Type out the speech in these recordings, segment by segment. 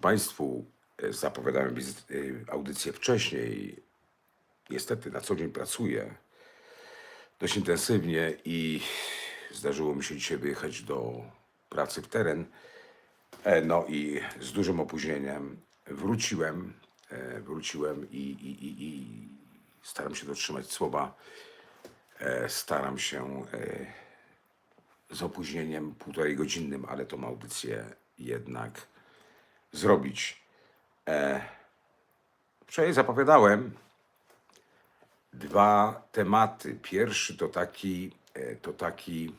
Państwu e, zapowiadałem e, audycję wcześniej. Niestety na co dzień pracuję dość intensywnie i zdarzyło mi się dzisiaj wyjechać do pracy w teren. E, No i z dużym opóźnieniem wróciłem, wróciłem i, i, i, i staram się dotrzymać słowa. Staram się z opóźnieniem półtorej godzinnym, ale tą audycję jednak zrobić. E, wczoraj zapowiadałem dwa tematy. Pierwszy to taki, e, to taki,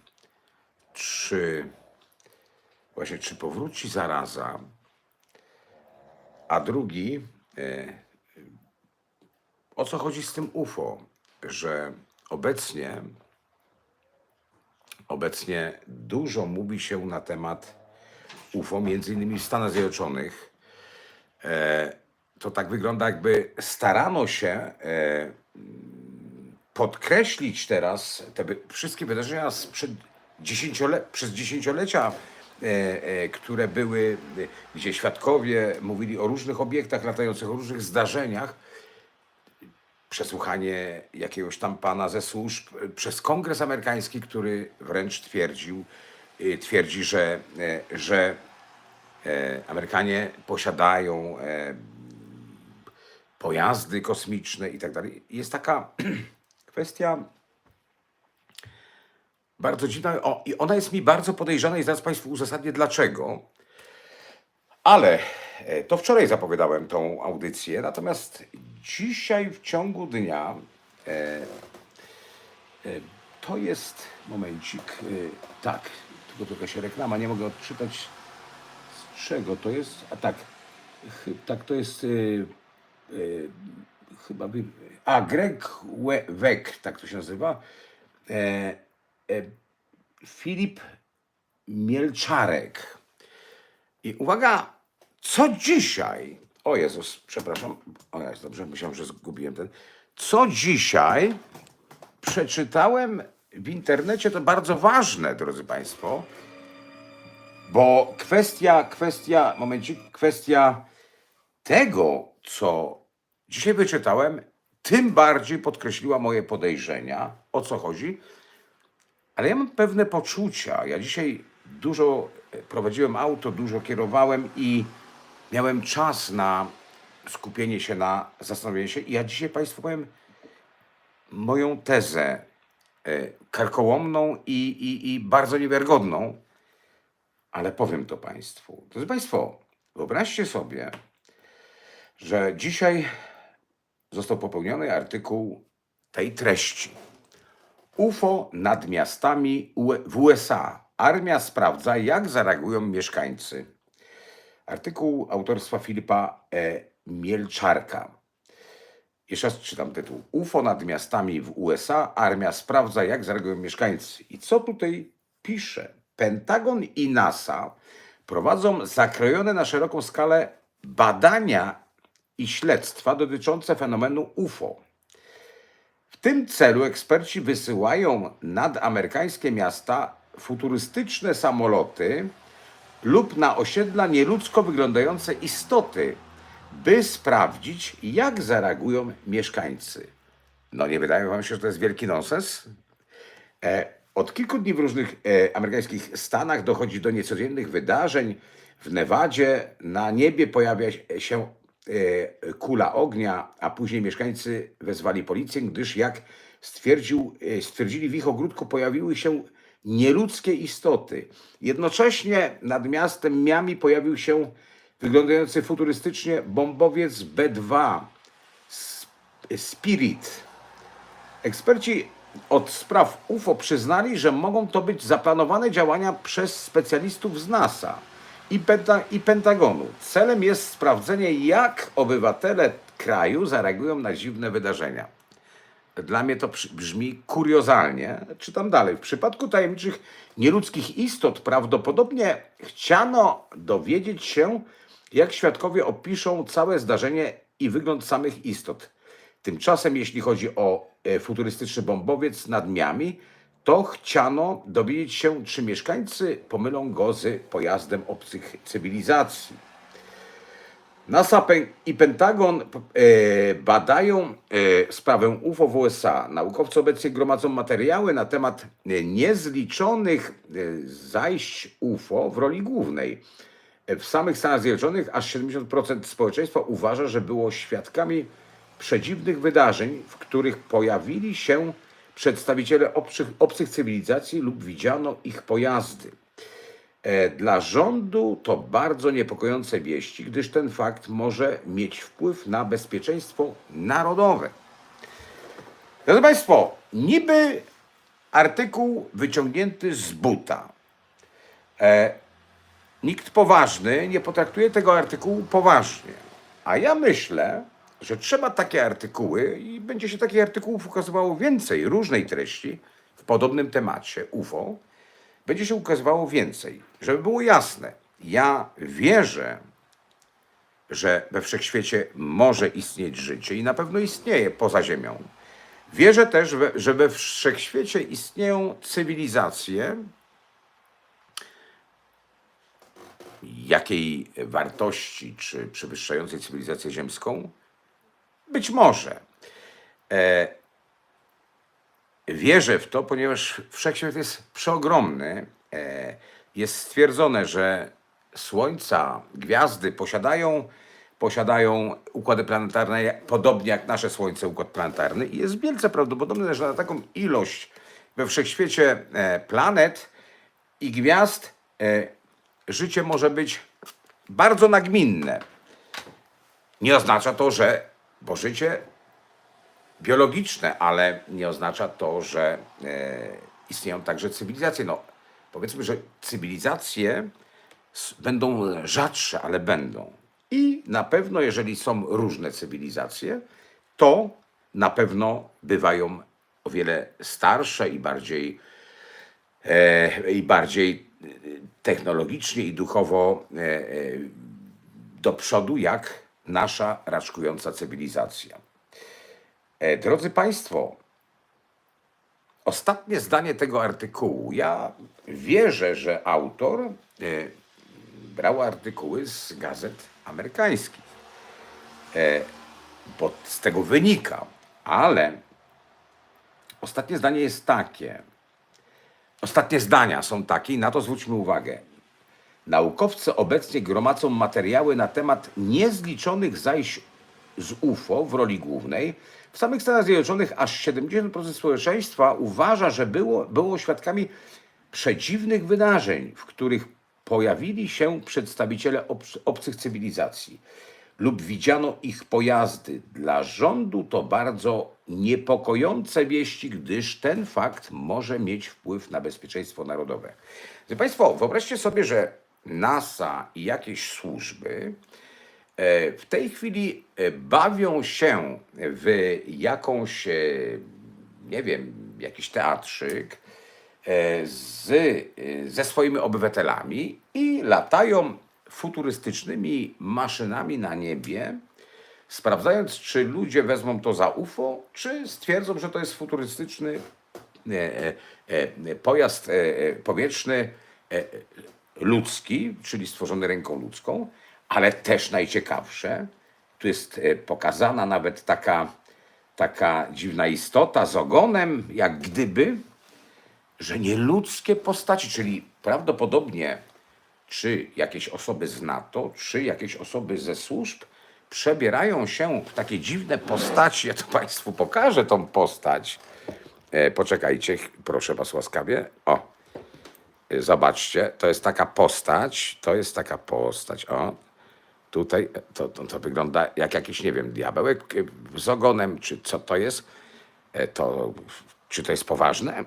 czy właśnie, czy powróci zaraza, a drugi, e, o co chodzi z tym UFO, że obecnie, obecnie dużo mówi się na temat UFO, między innymi w Stanach Zjednoczonych. E, to tak wygląda, jakby starano się e, podkreślić teraz te wszystkie wydarzenia sprzed dziesięciole, przez dziesięciolecia, e, które były, gdzie świadkowie mówili o różnych obiektach latających, o różnych zdarzeniach. Przesłuchanie jakiegoś tam pana ze służb przez Kongres Amerykański, który wręcz twierdził, twierdzi, że, e, że e, Amerykanie posiadają e, pojazdy kosmiczne i tak dalej. Jest taka kwestia bardzo dziwna o, i ona jest mi bardzo podejrzana i zaraz Państwu uzasadnię dlaczego. Ale e, to wczoraj zapowiadałem tą audycję, natomiast dzisiaj w ciągu dnia e, e, to jest momencik, e, tak, tylko to jakaś reklama, nie mogę odczytać z czego to jest, a tak, tak to jest e, chyba by, a Greg We- Weck, tak to się nazywa, e, e, Filip Mielczarek. I uwaga, co dzisiaj, o Jezus, przepraszam, o jest dobrze, myślałem, że zgubiłem ten, co dzisiaj przeczytałem w internecie, to bardzo ważne, drodzy Państwo, bo kwestia, kwestia, momencik, kwestia tego, co dzisiaj wyczytałem, tym bardziej podkreśliła moje podejrzenia, o co chodzi. Ale ja mam pewne poczucia. Ja dzisiaj dużo e, prowadziłem auto, dużo kierowałem i miałem czas na skupienie się, na zastanowienie się. I ja dzisiaj Państwu powiem moją tezę karkołomną i, i, i bardzo niewiarygodną, ale powiem to Państwu. Drodzy Państwo, wyobraźcie sobie, że dzisiaj został popełniony artykuł tej treści. UFO nad miastami UE w USA. Armia sprawdza, jak zareagują mieszkańcy. Artykuł autorstwa Filipa e. Mielczarka. Jeszcze raz czytam tytuł. UFO nad miastami w USA. Armia sprawdza, jak zareagują mieszkańcy. I co tutaj pisze? Pentagon i NASA prowadzą zakrojone na szeroką skalę badania i śledztwa dotyczące fenomenu UFO. W tym celu eksperci wysyłają nad amerykańskie miasta futurystyczne samoloty lub na osiedla nieludzko wyglądające istoty, by sprawdzić, jak zareagują mieszkańcy. No nie wydaje wam się, że to jest wielki nonsens? E, Od kilku dni w różnych e, amerykańskich stanach dochodzi do niecodziennych wydarzeń. W Nevadzie na niebie pojawia się e, kula ognia, a później mieszkańcy wezwali policję, gdyż jak stwierdził, e, stwierdzili w ich ogródku pojawiły się nieludzkie istoty. Jednocześnie nad miastem Miami pojawił się wyglądający futurystycznie bombowiec B-2 Sp- Spirit. Eksperci od spraw UFO przyznali, że mogą to być zaplanowane działania przez specjalistów z NASA i, Penta- i Pentagonu. Celem jest sprawdzenie, jak obywatele kraju zareagują na dziwne wydarzenia. Dla mnie to brzmi kuriozalnie. Czytam dalej. W przypadku tajemniczych nieludzkich istot prawdopodobnie chciano dowiedzieć się, jak świadkowie opiszą całe zdarzenie i wygląd samych istot. Tymczasem, jeśli chodzi o e, futurystyczny bombowiec nad Miami, to chciano dowiedzieć się, czy mieszkańcy pomylą go z pojazdem obcych cywilizacji. NASA i Pentagon e, badają e, sprawę UFO w USA. Naukowcy obecnie gromadzą materiały na temat niezliczonych zajść UFO w roli głównej. E, W samych Stanach Zjednoczonych aż 70% społeczeństwa uważa, że było świadkami przedziwnych wydarzeń, w których pojawili się przedstawiciele obcych, obcych cywilizacji lub widziano ich pojazdy. E, Dla rządu to bardzo niepokojące wieści, gdyż ten fakt może mieć wpływ na bezpieczeństwo narodowe. Drodzy Państwo, niby artykuł wyciągnięty z buta. Nikt poważny nie potraktuje tego artykułu poważnie. A ja myślę, że trzeba takie artykuły i będzie się takich artykułów ukazywało więcej różnej treści w podobnym temacie UFO. Będzie się ukazywało więcej. Żeby było jasne, ja wierzę, że we wszechświecie może istnieć życie i na pewno istnieje poza Ziemią. Wierzę też, że we wszechświecie istnieją cywilizacje, jakiej wartości, czy przewyższającej cywilizację ziemską? Być może. E, wierzę w to, ponieważ wszechświat jest przeogromny. E, jest stwierdzone, że słońca, gwiazdy posiadają, posiadają układy planetarne podobnie jak nasze Słońce, układ planetarny i jest wielce prawdopodobne, że na taką ilość we wszechświecie e, planet i gwiazd e, życie może być bardzo nagminne. Nie oznacza to, że, bo życie biologiczne, ale nie oznacza to, że e, istnieją także cywilizacje. No, powiedzmy, że cywilizacje będą rzadsze, ale będą. I na pewno, jeżeli są różne cywilizacje, to na pewno bywają o wiele starsze i bardziej e, i bardziej technologicznie i duchowo e, e, do przodu, jak nasza raczkująca cywilizacja. E, Drodzy Państwo, ostatnie zdanie tego artykułu. Ja wierzę, że autor brał artykuły z gazet amerykańskich, bo z tego wynika, ale ostatnie zdanie jest takie. Ostatnie zdania są takie na to zwróćmy uwagę. Naukowcy obecnie gromadzą materiały na temat niezliczonych zajść z UFO w roli głównej. W samych Stanach Zjednoczonych aż 70% społeczeństwa uważa, że było, było świadkami przedziwnych wydarzeń, w których pojawili się przedstawiciele obc- obcych cywilizacji lub widziano ich pojazdy. Dla rządu to bardzo niepokojące wieści, gdyż ten fakt może mieć wpływ na bezpieczeństwo narodowe. Drodzy Państwo, wyobraźcie sobie, że NASA i jakieś służby e, w tej chwili e, bawią się w jakąś, e, nie wiem, jakiś teatrzyk z, ze swoimi obywatelami i latają futurystycznymi maszynami na niebie, sprawdzając, czy ludzie wezmą to za UFO, czy stwierdzą, że to jest futurystyczny e, e, e, pojazd powietrzny ludzki, czyli stworzony ręką ludzką, ale też najciekawsze, tu jest pokazana nawet taka, taka dziwna istota z ogonem, jak gdyby, że nieludzkie postaci, czyli prawdopodobnie czy jakieś osoby z NATO, czy jakieś osoby ze służb przebierają się w takie dziwne postaci. Ja to Państwu pokażę tą postać. E, poczekajcie, proszę Was łaskawie. O, e, zobaczcie, to jest taka postać, to jest taka postać, o. Tutaj e, to, to, to wygląda jak jakiś, nie wiem, diabełek e, z ogonem, czy co to jest. E, To, czy to jest poważne?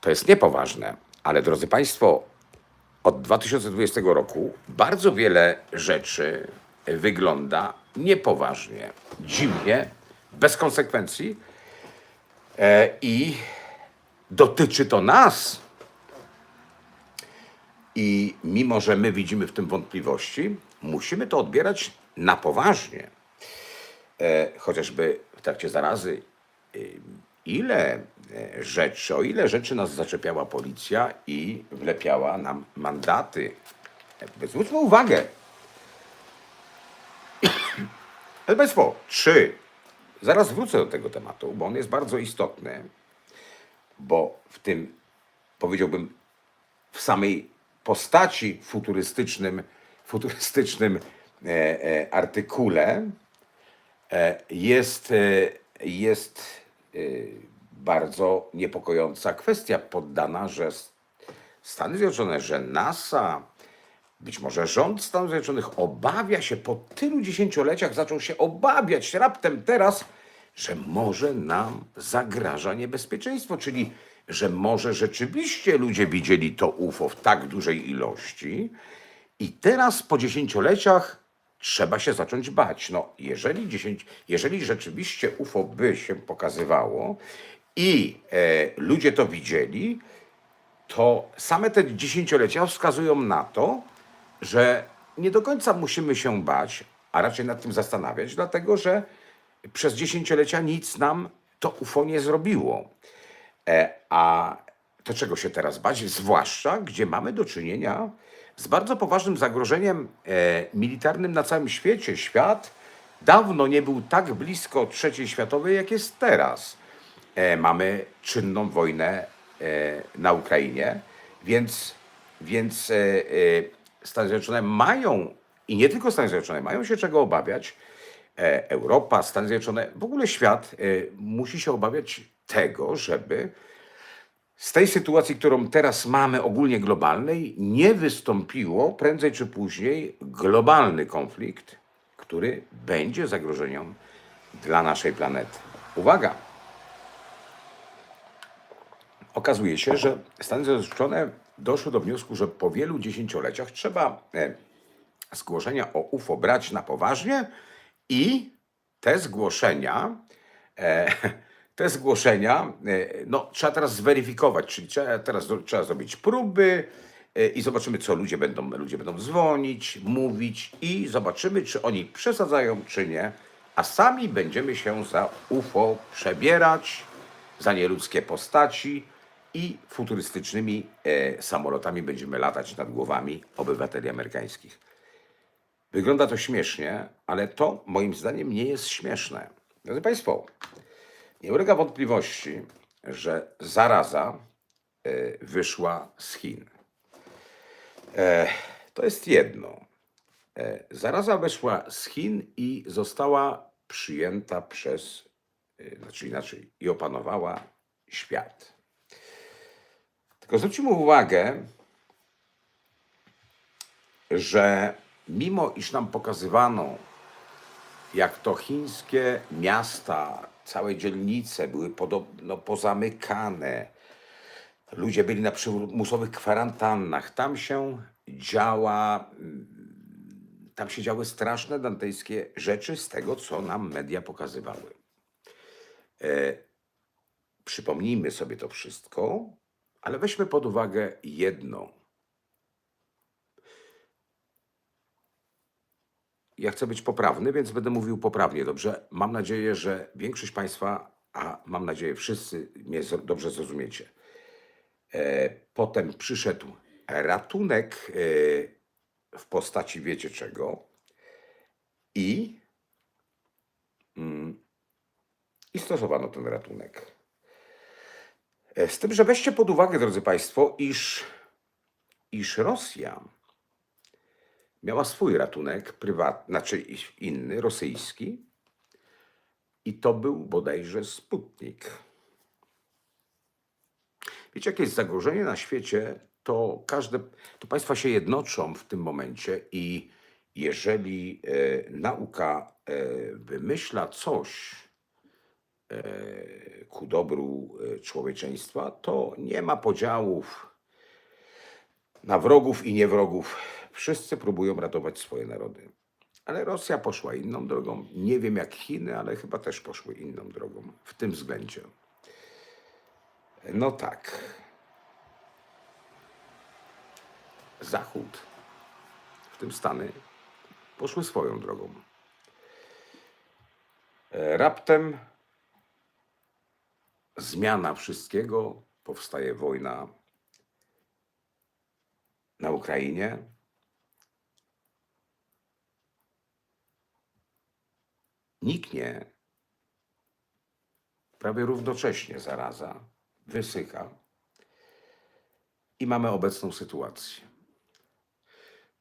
To jest niepoważne, ale drodzy Państwo, od 2020 roku bardzo wiele rzeczy wygląda niepoważnie, dziwnie, bez konsekwencji e, i dotyczy to nas. I mimo, że my widzimy w tym wątpliwości, musimy to odbierać na poważnie. E, chociażby w trakcie zarazy, y, ile e, rzeczy, o ile rzeczy nas zaczepiała policja i wlepiała nam mandaty. Zwróćmy uwagę, Państwo, czy zaraz wrócę do tego tematu, bo on jest bardzo istotny, bo w tym, powiedziałbym, w samej postaci futurystycznym, futurystycznym e, e, artykule e, jest, e, jest e, bardzo niepokojąca kwestia poddana, że Stany Zjednoczone, że NASA, być może rząd Stanów Zjednoczonych obawia się po tylu dziesięcioleciach, zaczął się obawiać raptem teraz, że może nam zagraża niebezpieczeństwo, czyli że może rzeczywiście ludzie widzieli to UFO w tak dużej ilości i teraz po dziesięcioleciach trzeba się zacząć bać. No, jeżeli, dziesięć, jeżeli rzeczywiście UFO by się pokazywało i e, ludzie to widzieli, to same te dziesięciolecia wskazują na to, że nie do końca musimy się bać, a raczej nad tym zastanawiać, dlatego że przez dziesięciolecia nic nam to UFO nie zrobiło. E, a to czego się teraz bać? Zwłaszcza, gdzie mamy do czynienia z bardzo poważnym zagrożeniem e, militarnym na całym świecie. Świat dawno nie był tak blisko III światowej, jak jest teraz. E, mamy czynną wojnę e, na Ukrainie, więc, więc e, Stany Zjednoczone mają, i nie tylko Stany Zjednoczone, mają się czego obawiać. Europa, Stany Zjednoczone, w ogóle świat musi się obawiać tego, żeby z tej sytuacji, którą teraz mamy ogólnie globalnej, nie wystąpiło prędzej czy później globalny konflikt, który będzie zagrożeniem dla naszej planety. Uwaga! Okazuje się, że Stany Zjednoczone doszły do wniosku, że po wielu dziesięcioleciach trzeba e, zgłoszenia o UFO brać na poważnie i te zgłoszenia, e, te zgłoszenia, e, no trzeba teraz zweryfikować, czyli trzeba, teraz trzeba zrobić próby i zobaczymy, co ludzie będą, ludzie będą dzwonić, mówić i zobaczymy, czy oni przesadzają, czy nie, a sami będziemy się za UFO przebierać, za nieludzkie postaci i futurystycznymi e, samolotami będziemy latać nad głowami obywateli amerykańskich. Wygląda to śmiesznie, ale to moim zdaniem nie jest śmieszne. Drodzy Państwo, nie ulega wątpliwości, że zaraza e, wyszła z Chin. E, To jest jedno. E, Zaraza wyszła z Chin i została przyjęta przez, e, znaczy inaczej, i opanowała świat. Tylko zwróćmy uwagę, że mimo iż nam pokazywano, jak to chińskie miasta, całe dzielnice były podobno pozamykane, ludzie byli na przymusowych kwarantannach, tam się działa, mm, tam się działy straszne dantejskie rzeczy z tego, co nam media pokazywały. E, przypomnijmy sobie to wszystko, ale weźmy pod uwagę jedno. Ja chcę być poprawny, więc będę mówił poprawnie, dobrze? Mam nadzieję, że większość Państwa, a mam nadzieję wszyscy mnie dobrze zrozumiecie. E, Potem przyszedł ratunek e, w postaci wiecie czego i, mm, i stosowano ten ratunek. E, Z tym, że weźcie pod uwagę, drodzy Państwo, iż, iż Rosja miała swój ratunek prywatny, znaczy inny, rosyjski, i to był bodajże Sputnik. Wiecie, jakie jest zagrożenie na świecie, to każde, to państwa się jednoczą w tym momencie i jeżeli e, nauka e, wymyśla coś ku dobru e, człowieczeństwa, to nie ma podziałów na wrogów i niewrogów. Wszyscy próbują ratować swoje narody. Ale Rosja poszła inną drogą. Nie wiem jak Chiny, ale chyba też poszły inną drogą w tym względzie. No tak. Zachód, w tym Stany, poszły swoją drogą. E, Raptem zmiana wszystkiego, powstaje wojna na Ukrainie. niknie prawie równocześnie zaraza, wysycha i mamy obecną sytuację.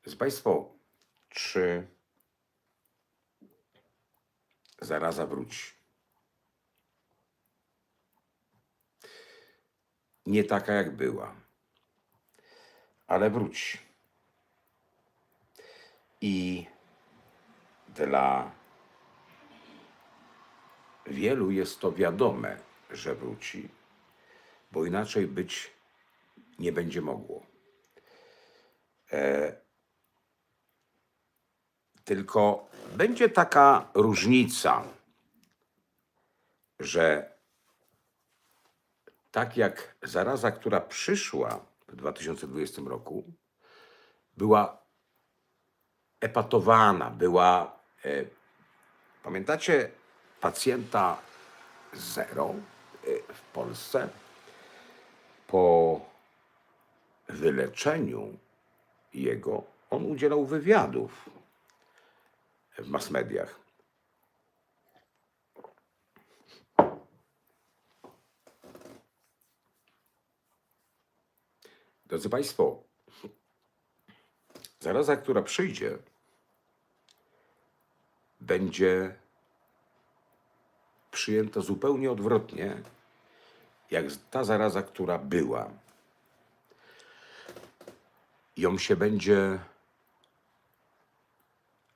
Drodzy Państwo, czy zaraza wróci? Nie taka jak była, ale wróci. I dla wielu jest to wiadome, że wróci, bo inaczej być nie będzie mogło. E, tylko będzie taka różnica, że tak jak zaraza, która przyszła w 2020 roku, była epatowana, była. E, pamiętacie pacjenta zero e, w Polsce? Po wyleczeniu jego on udzielał wywiadów w mass mediach. Drodzy Państwo, zaraza, która przyjdzie, będzie przyjęta zupełnie odwrotnie, jak ta zaraza, która była. Ją się będzie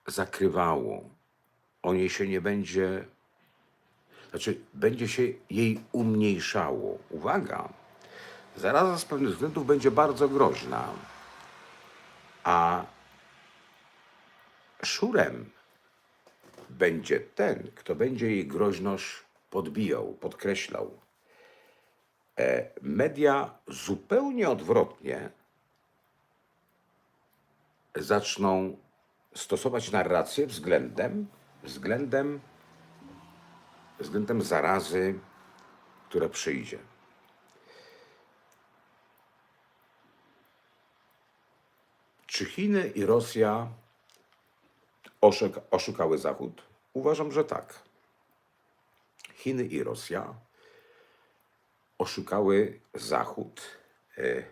zakrywało. O niej się nie będzie, znaczy będzie się jej umniejszało. Uwaga, zaraza z pewnych względów będzie bardzo groźna, a szurem będzie ten, kto będzie jej groźność podbijał, podkreślał. E, media zupełnie odwrotnie zaczną stosować narrację względem, względem, względem zarazy, która przyjdzie. Czy Chiny i Rosja oszuk- oszukały Zachód? Uważam, że tak. Chiny i Rosja oszukały Zachód e,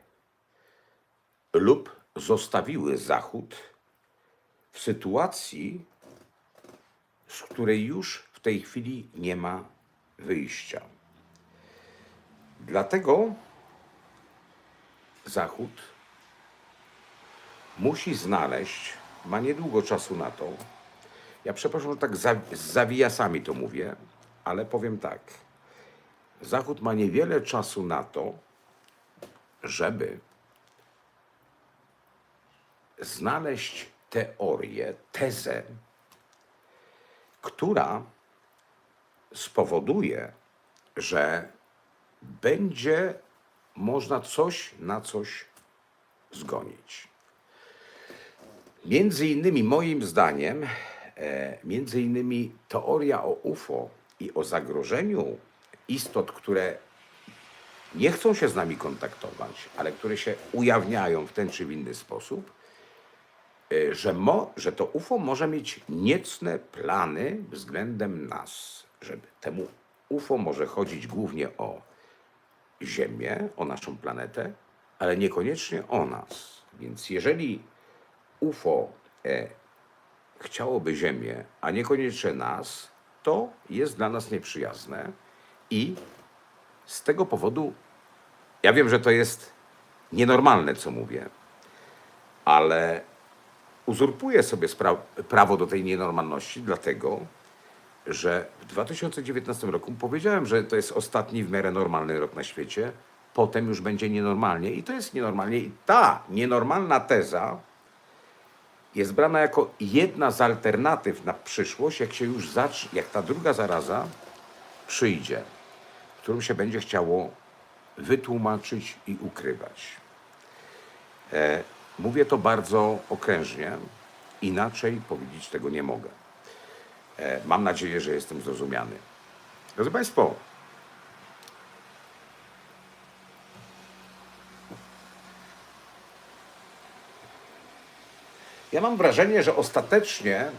lub zostawiły Zachód w sytuacji, z której już w tej chwili nie ma wyjścia. Dlatego Zachód musi znaleźć, ma niedługo czasu na to. Ja przepraszam, że tak z zawijasami to mówię, ale powiem tak. Zachód ma niewiele czasu na to, żeby znaleźć teorię, tezę, która spowoduje, że będzie można coś na coś zgonić. Między innymi, moim zdaniem, e, między innymi teoria o UFO i o zagrożeniu istot, które nie chcą się z nami kontaktować, ale które się ujawniają w ten czy w inny sposób, e, że, mo, że to UFO może mieć niecne plany względem nas, żeby temu UFO może chodzić głównie o Ziemię, o naszą planetę, ale niekoniecznie o nas. Więc jeżeli UFO e, chciałoby Ziemię, a niekoniecznie nas, to jest dla nas nieprzyjazne i z tego powodu, ja wiem, że to jest nienormalne, co mówię, ale uzurpuję sobie prawo do tej nienormalności, dlatego że w 2019 roku powiedziałem, że to jest ostatni w miarę normalny rok na świecie, potem już będzie nienormalnie i to jest nienormalnie. I ta nienormalna teza jest brana jako jedna z alternatyw na przyszłość, jak się już zacznie, jak ta druga zaraza przyjdzie, którą się będzie chciało wytłumaczyć i ukrywać. E, mówię to bardzo okrężnie, inaczej powiedzieć tego nie mogę. E, mam nadzieję, że jestem zrozumiany. Drodzy Państwo, ja mam wrażenie, że ostatecznie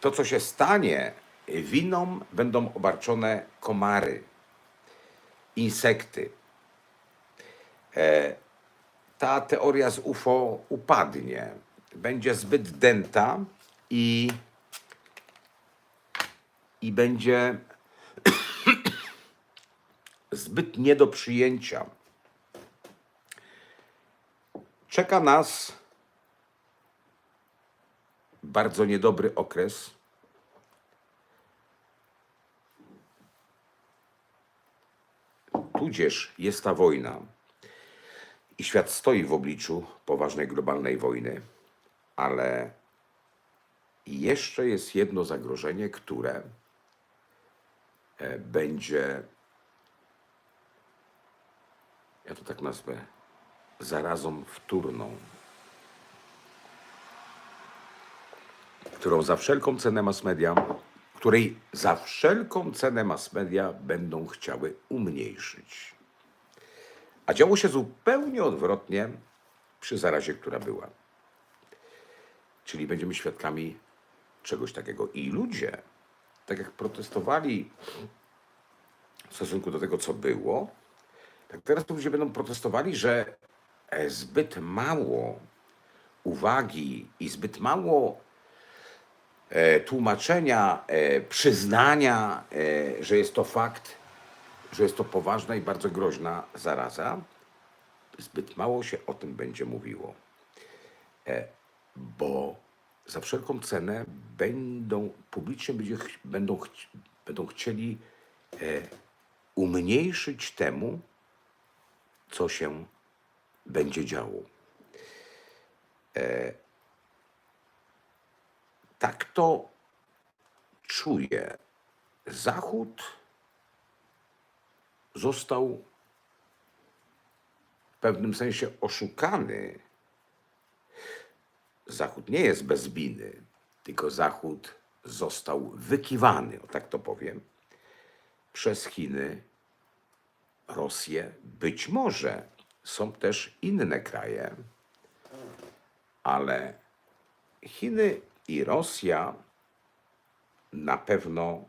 to, co się stanie, winą będą obarczone komary, insekty. E, ta teoria z UFO upadnie. Będzie zbyt dęta i, i będzie zbyt nie do przyjęcia. Czeka nas bardzo niedobry okres. Tudzież jest ta wojna i świat stoi w obliczu poważnej globalnej wojny, ale jeszcze jest jedno zagrożenie, które e, będzie, ja to tak nazwę, zarazą wtórną, którą za wszelką cenę mass media, której za wszelką cenę mass media będą chciały umniejszyć. A działo się zupełnie odwrotnie przy zarazie, która była. Czyli będziemy świadkami czegoś takiego. I ludzie, tak jak protestowali w stosunku do tego, co było, tak teraz ludzie będą protestowali, że zbyt mało uwagi i zbyt mało e, tłumaczenia, e, przyznania, e, że jest to fakt, że jest to poważna i bardzo groźna zaraza. Zbyt mało się o tym będzie mówiło, e, bo za wszelką cenę będą, publicznie będzie, będą, będą chcieli e, umniejszyć temu, co się będzie działo. E, tak to czuję. Zachód został w pewnym sensie oszukany. Zachód nie jest bez winy, tylko Zachód został wykiwany, o tak to powiem, przez Chiny, Rosję. Być może są też inne kraje, ale Chiny i Rosja na pewno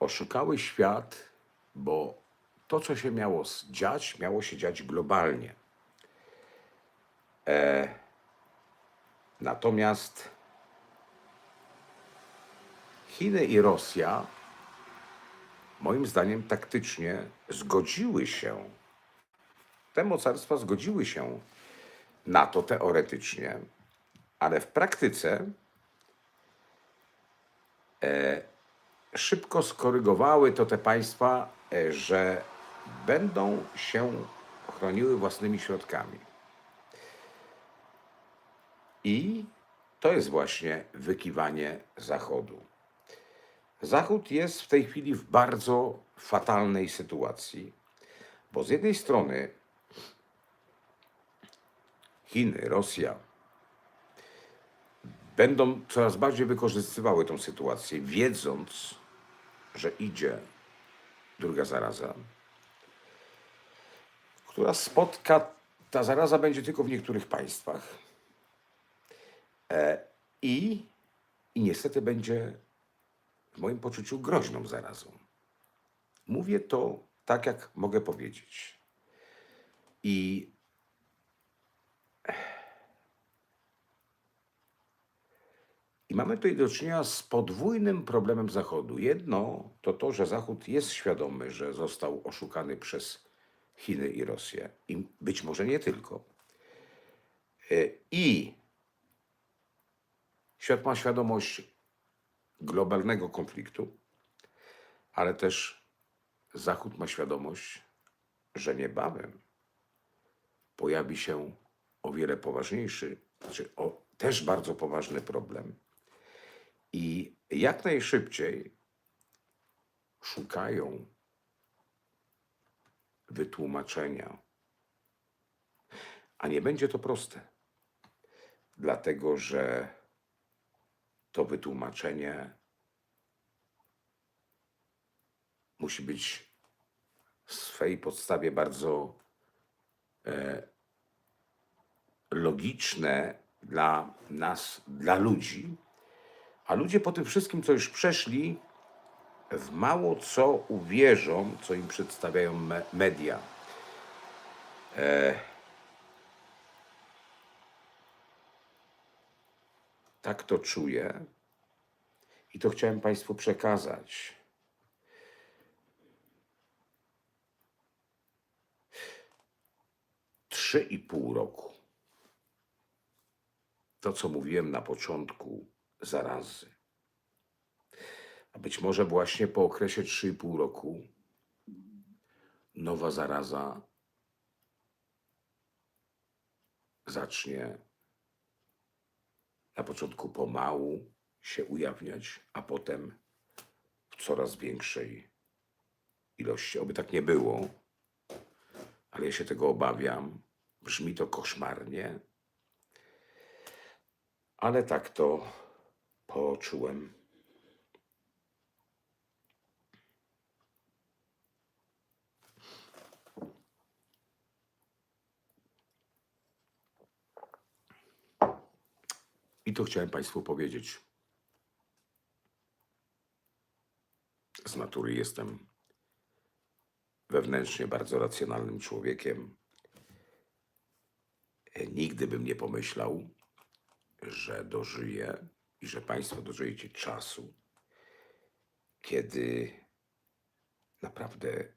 oszukały świat, bo to, co się miało dziać, miało się dziać globalnie. E, natomiast Chiny i Rosja, moim zdaniem, taktycznie zgodziły się, te mocarstwa zgodziły się na to teoretycznie, ale w praktyce szybko skorygowały to te państwa, e, że będą się chroniły własnymi środkami. I to jest właśnie wykiwanie Zachodu. Zachód jest w tej chwili w bardzo fatalnej sytuacji, bo z jednej strony Chiny, Rosja będą coraz bardziej wykorzystywały tą sytuację, wiedząc, że idzie druga zaraza, która spotka, ta zaraza będzie tylko w niektórych państwach. E, I, I niestety będzie w moim poczuciu groźną zarazą. Mówię to tak, jak mogę powiedzieć. I I mamy tutaj do czynienia z podwójnym problemem Zachodu. Jedno to to, że Zachód jest świadomy, że został oszukany przez Chiny i Rosję. I być może nie tylko. Y, I świat ma świadomość globalnego konfliktu, ale też Zachód ma świadomość, że niebawem pojawi się o wiele poważniejszy, znaczy o, też bardzo poważny problem. I jak najszybciej szukają wytłumaczenia. A nie będzie to proste, dlatego że to wytłumaczenie musi być w swej podstawie bardzo logiczne dla nas, dla ludzi, A ludzie po tym wszystkim, co już przeszli, w mało co uwierzą, co im przedstawiają me media. E... Tak to czuję i to chciałem Państwu przekazać. Trzy i pół roku. To, co mówiłem na początku zarazy. A być może właśnie po okresie 3,5 roku nowa zaraza zacznie na początku pomału się ujawniać, a potem w coraz większej ilości. Oby tak nie było, ale ja się tego obawiam. Brzmi to koszmarnie, ale tak to poczułem. I to chciałem Państwu powiedzieć. Z natury jestem wewnętrznie bardzo racjonalnym człowiekiem. Nigdy bym nie pomyślał, że dożyję i że Państwo dożyjecie czasu, kiedy naprawdę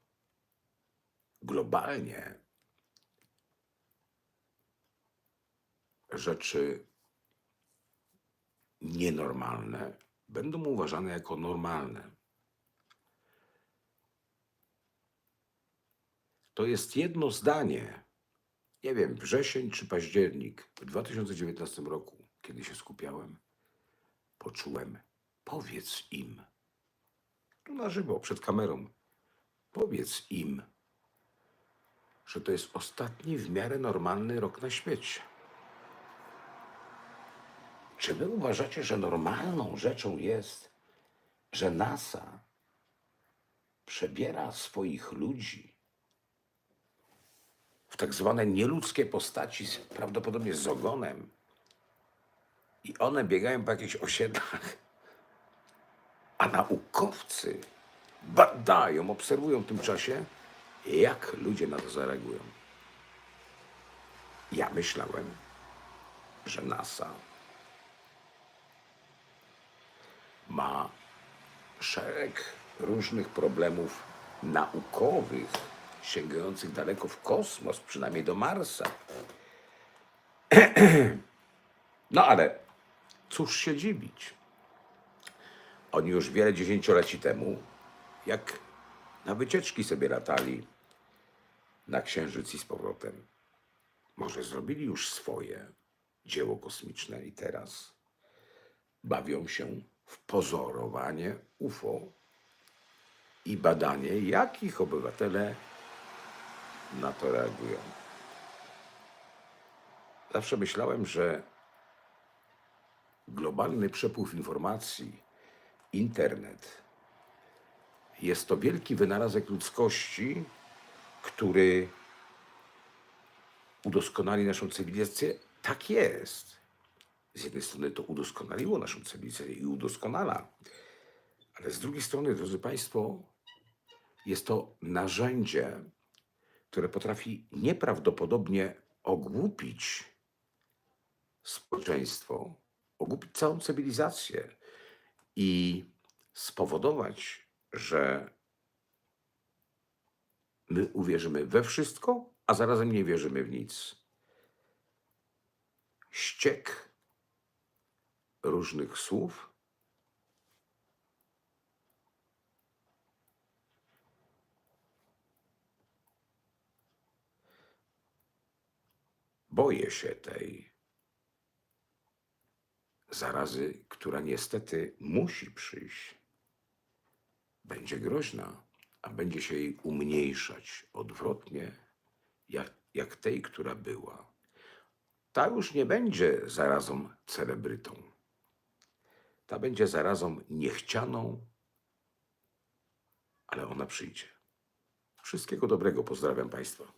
globalnie rzeczy nienormalne będą uważane jako normalne. To jest jedno zdanie. Nie wiem, wrzesień czy październik w 2019 roku, kiedy się skupiałem, poczułem, powiedz im, tu na żywo, przed kamerą, powiedz im, że to jest ostatni w miarę normalny rok na świecie. Czy wy uważacie, że normalną rzeczą jest, że NASA przebiera swoich ludzi w tak zwane nieludzkie postaci, prawdopodobnie z ogonem, i one biegają po jakichś osiedlach, a naukowcy badają, obserwują w tym czasie, jak ludzie na to zareagują. Ja myślałem, że NASA ma szereg różnych problemów naukowych, sięgających daleko w kosmos, przynajmniej do Marsa. No ale cóż się dziwić? Oni już wiele dziesięcioleci temu, jak na wycieczki sobie latali na Księżyc i z powrotem, może zrobili już swoje dzieło kosmiczne i teraz bawią się w pozorowanie UFO i badanie, jak ich obywatele na to reagują. Zawsze myślałem, że globalny przepływ informacji, internet, jest to wielki wynalazek ludzkości, który udoskonali naszą cywilizację. Tak jest z jednej strony to udoskonaliło naszą cywilizację i udoskonala, ale z drugiej strony, drodzy Państwo, jest to narzędzie, które potrafi nieprawdopodobnie ogłupić społeczeństwo, ogłupić całą cywilizację i spowodować, że my uwierzymy we wszystko, a zarazem nie wierzymy w nic. Ściek różnych słów. Boję się tej zarazy, która niestety musi przyjść. Będzie groźna, a będzie się jej umniejszać odwrotnie, jak, jak tej, która była. Ta już nie będzie zarazą celebrytą. Ta będzie zarazą niechcianą, ale ona przyjdzie. Wszystkiego dobrego, pozdrawiam Państwa.